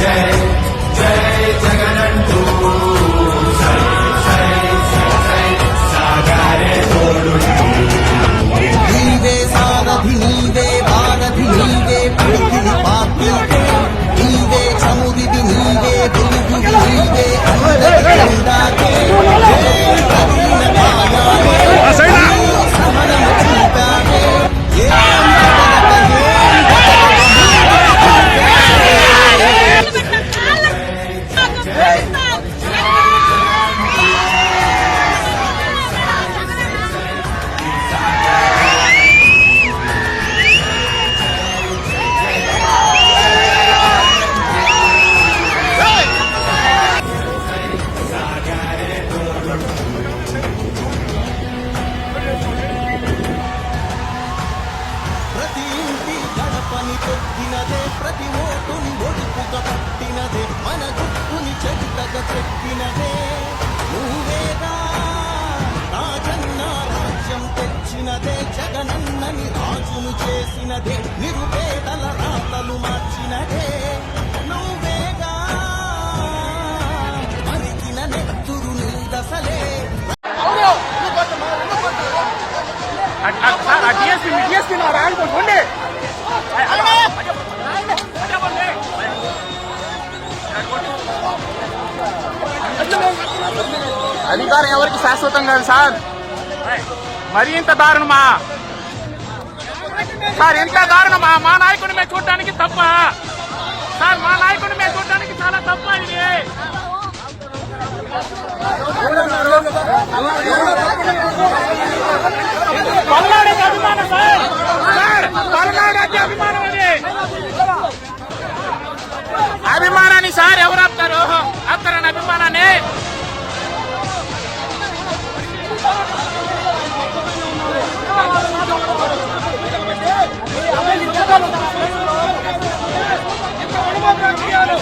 day. ప్రతి ఇంటి గడపని తొక్కినదే ప్రతి ఓటుని ఒడుపుగా పట్టినదే మన గుట్టుని చెడుతగా చెక్కినదే నువ్వేగా రాజన్న రాజ్యం తెచ్చినదే జగనన్నని రాజును చేసినదే నిరుపేదల రాతలు మార్చినదే. డిఎస్పీ మీ డిఎస్పీ నా ర్యాంక్ అధికారం ఎవరికి శాశ్వతం కాదు సార్. మరి ఇంత దారుణమా? సార్ ఇంత దారుణమా? మా నాయకుడిని మేము చూడటానికి తప్ప. సార్ మా నాయకుడిని మేము చూడటానికి చాలా తప్ప ఇది. సార్ ఎవరు ఆపుతారు? ఆపుతారని అభిమానాన్ని? రాజకీయాలు